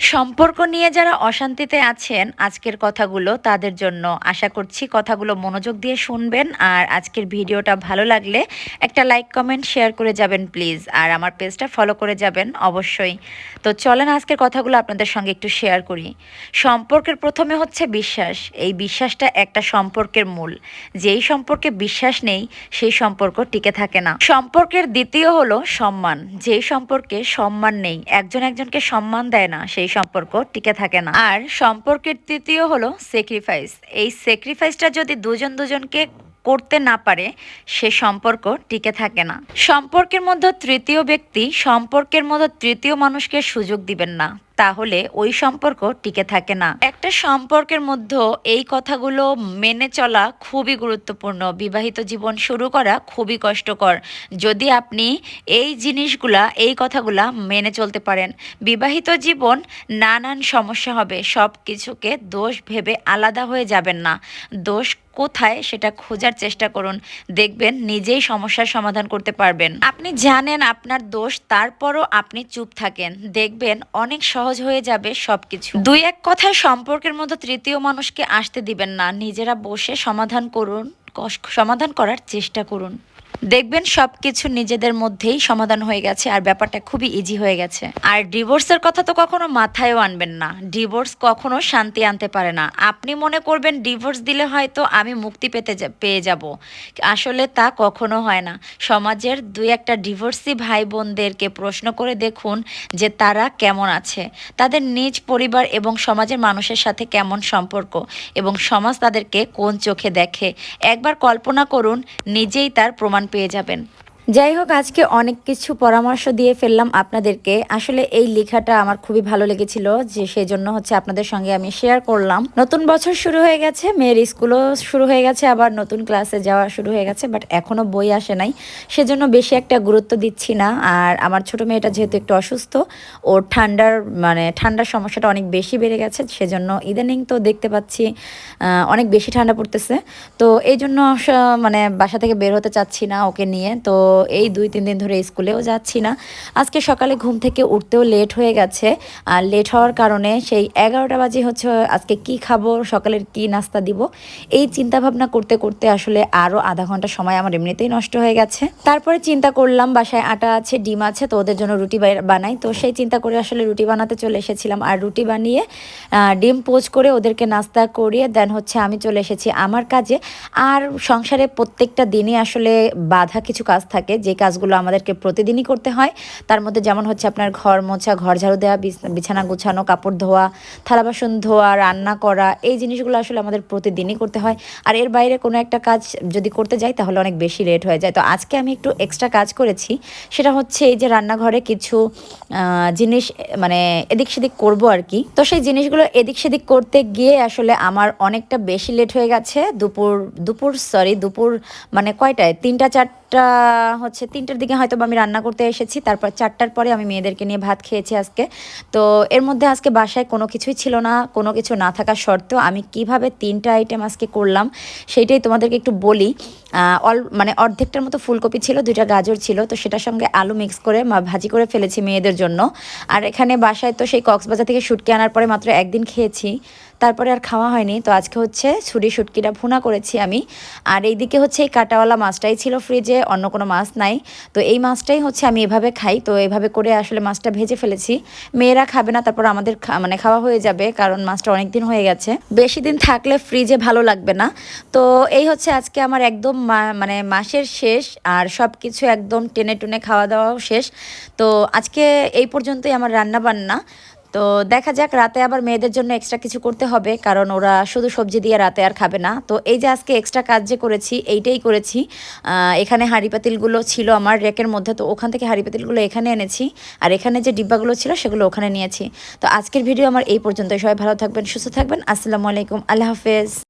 সম্পর্ক নিয়ে যারা অশান্তিতে আছেন, আজকের কথাগুলো তাদের জন্য আশা করছি কথাগুলো মনোযোগ দিয়ে শুনবেন। আর আজকের ভিডিওটা ভালো লাগলে একটা লাইক, কমেন্ট, শেয়ার করে যাবেন প্লিজ। আর আমার পেজটা ফলো করে যাবেন অবশ্যই। তো চলেন আজকের কথাগুলো আপনাদের সঙ্গে একটু শেয়ার করি। সম্পর্কের প্রথমে হচ্ছে বিশ্বাস। এই বিশ্বাসটা একটা সম্পর্কের মূল। যেই সম্পর্কে বিশ্বাস নেই, সেই সম্পর্ক টিকে থাকে না। সম্পর্কের দ্বিতীয় হলো সম্মান। যেই সম্পর্কে সম্মান নেই, একজন একজনকে সম্মান দেয় না, সেই সম্পর্ক টিকে থাকে না। আর সম্পর্কের তৃতীয় হলো স্যাক্রিফাইস এই স্যাক্রিফাইসটা যদি দুজন দুজনকে করতে না পারে, সে সম্পর্ক টিকে থাকে না। সম্পর্কের মধ্যে তৃতীয় ব্যক্তি সম্পর্কের মধ্যে তৃতীয় মানুষকে সুযোগ দিবেন না। তাহলে ওই সম্পর্ক টিকে থাকে না। একটা সম্পর্কের মধ্যে এই কথাগুলো মেনে চলা খুবই গুরুত্বপূর্ণ। বিবাহিত জীবন শুরু করা খুবই কষ্টকর। যদি আপনি এই জিনিসগুলা, এই কথাগুলা মেনে চলতে পারেন, বিবাহিত জীবন নানান সমস্যা হবে। সব কিছুকে দোষ ভেবে আলাদা হয়ে যাবেন না। দোষ কোথায় সেটা খোঁজার চেষ্টা করুন। দেখবেন নিজেই সমস্যার সমাধান করতে পারবেন। আপনি জানেন আপনার দোষ, তারপরও আপনি চুপ থাকেন। দেখবেন অনেক সহজ হয়ে যাবে সবকিছু। দুই এক কথায় সম্পর্কের মধ্যে তৃতীয় মানুষকে আসতে দিবেন না। নিজেরা বসে সমাধান করুন সমাধান করার চেষ্টা করুন। দেখবেন সব কিছু নিজেদের মধ্যেই সমাধান হয়ে গেছে আর ব্যাপারটা খুবই ইজি হয়ে গেছে। আর ডিভোর্সের কথা তো কখনো মাথায়ও আনবেন না। ডিভোর্স কখনো শান্তি আনতে পারে না। আপনি মনে করবেন ডিভোর্স দিলে হয়তো আমি মুক্তি পেতে পেয়ে যাব। আসলে তা কখনো হয় না। সমাজের দুই একটা ডিভোর্সি ভাই বোনদেরকে প্রশ্ন করে দেখুন যে তারা কেমন আছে। তাদের নিজ পরিবার এবং সমাজের মানুষের সাথে কেমন সম্পর্ক এবং সমাজ তাদেরকে কোন চোখে দেখে। একবার কল্পনা করুন, নিজেই তার প্রমাণ পেয়ে যাবেন। যাই হোক, আজকে অনেক কিছু পরামর্শ দিয়ে ফেললাম আপনাদেরকে। আসলে এই লেখাটা আমার খুবই ভালো লেগেছিল, যে সেই জন্য হচ্ছে আপনাদের সঙ্গে আমি শেয়ার করলাম। নতুন বছর শুরু হয়ে গেছে, মেয়ের স্কুলও শুরু হয়ে গেছে, আবার নতুন ক্লাসে যাওয়া শুরু হয়ে গেছে বাট এখনও বই আসে নাই। সেজন্য বেশি একটা গুরুত্ব দিচ্ছি না, আর আমার ছোট মেয়েটা যেহেতু একটু অসুস্থ, ওর ঠান্ডার মানে ঠান্ডার সমস্যাটা অনেক বেশি বেড়ে গেছে, সেজন্য ইদানিং তো দেখতে পাচ্ছি অনেক বেশি ঠান্ডা পড়তেছে। তো এই জন্য মানে বাসা থেকে বের হতে চাচ্ছি না ওকে নিয়ে, তো এই দুই, তিন দিন ধরে স্কুলেও যাচ্ছি না। আজকে সকালে ঘুম থেকে উঠতেও লেট হয়ে গেছে। আর লেট হওয়ার কারণে সেই এগারোটা বাজে হচ্ছে আজকে কি খাব, সকালের কি নাস্তা দিব, এই চিন্তা ভাবনা করতে করতে আসলে আরও আধা ঘণ্টা সময় আমার এমনিতেই নষ্ট হয়ে গেছে। তারপরে চিন্তা করলাম, বাসায় আটা আছে, ডিম আছে, তো ওদের জন্য রুটি বানাই। তো সেই চিন্তা করে আসলে রুটি বানাতে চলে এসেছিলাম। আর রুটি বানিয়ে ডিম পোচ করে ওদেরকে নাস্তা করিয়ে দেন হচ্ছে আমি চলে এসেছি আমার কাজে। আর সংসারে প্রত্যেকটা দিনই আসলে বাধা কিছু কাজ থাকে যে কাজগুলো আমাদেরকে প্রতিদিনই করতে হয়। তার মধ্যে যেমন হচ্ছে আপনার ঘর মোছা, ঘর ঝাড়ু দেওয়া বিছানা গুছানো, কাপড় ধোয়া, থালা বাসন ধোয়া, রান্না করা, এই জিনিসগুলো আসলে আমাদের প্রতিদিনই করতে হয়। আর এর বাইরে কোনো একটা কাজ যদি করতে যাই, তাহলে অনেক বেশি লেট হয়ে যায়। তো আজকে আমি একটু এক্সট্রা কাজ করেছি। সেটা হচ্ছে এই যে রান্নাঘরে কিছু জিনিস মানে এদিক সেদিক করব আর কি। তো সেই জিনিসগুলো এদিক সেদিক করতে গিয়ে আসলে আমার অনেকটা বেশি লেট হয়ে গেছে। দুপুর দুপুর সরি দুপুর মানে কয়টায়? তিনটা, চারটা হচ্ছে তিনটার দিকে হয়তো আমি রান্না করতে এসেছি। তারপর চারটার পরে আমি মেয়েদেরকে নিয়ে ভাত খেয়েছি আজকে। তো এর মধ্যে আজকে বাসায় কোনো কিছুই ছিল না, কোনো কিছু না থাকা সত্ত্বেও আমি কীভাবে তিনটা আইটেম আজকে করলাম সেইটাই তোমাদেরকে একটু বলি। অল মানে অর্ধেকটার মতো ফুলকপি ছিল, দুইটা গাজর ছিল, তো সেটার সঙ্গে আলু মিক্স করে ভাজি করে ফেলেছি মেয়েদের জন্য। আর এখানে বাসায় তো সেই কক্সবাজার থেকে শুটকি আনার পরে মাত্র একদিন খেয়েছি। তারপরে আর খাওয়া হয়নি। তো আজকে হচ্ছে ছুরি শুটকিটা ভুনা করেছি আমি। আর এইদিকে হচ্ছে এই কাটাওয়ালা মাছটাই ছিল ফ্রিজে অন্য কোনো মাছ নাই। তো এই মাছটাই হচ্ছে আমি এভাবে খাই। তো এভাবে করে আসলে মাছটা ভেজে ফেলেছি। মেয়েরা খাবে না, তারপর আমাদের মানে খাওয়া হয়ে যাবে, কারণ মাছটা অনেক দিন হয়ে গেছে। বেশি দিন থাকলে ফ্রিজে ভালো লাগবে না। তো এই হচ্ছে আজকে আমার একদম মানে মাসের শেষ, আর সব কিছু একদম টেনে টুনে খাওয়া দাওয়াও শেষ। তো আজকে এই পর্যন্তই আমার রান্না বান্না তো দেখা যাক, রাতে আবার মেয়েদের জন্য এক্সট্রা কিছু করতে হবে, কারণ ওরা শুধু সবজি দিয়ে রাতে আর খাবে না। তো এই যে আজকে এক্সট্রা কাজ যে করেছি, এইটাই করেছি। এখানে হাঁড়ি পাতিলগুলো ছিল আমার র্যাকের মধ্যে, তো ওখান থেকে হাঁড়ি পাতিলগুলো এখানে এনেছি। আর এখানে যে ডিব্বাগুলো ছিল, সেগুলো ওখানে নিয়েছি। তো আজকের ভিডিও আমার এই পর্যন্ত সবাই ভালো থাকবেন, সুস্থ থাকবেন। আসসালামু আলাইকুম। আল্লাহ হাফেজ।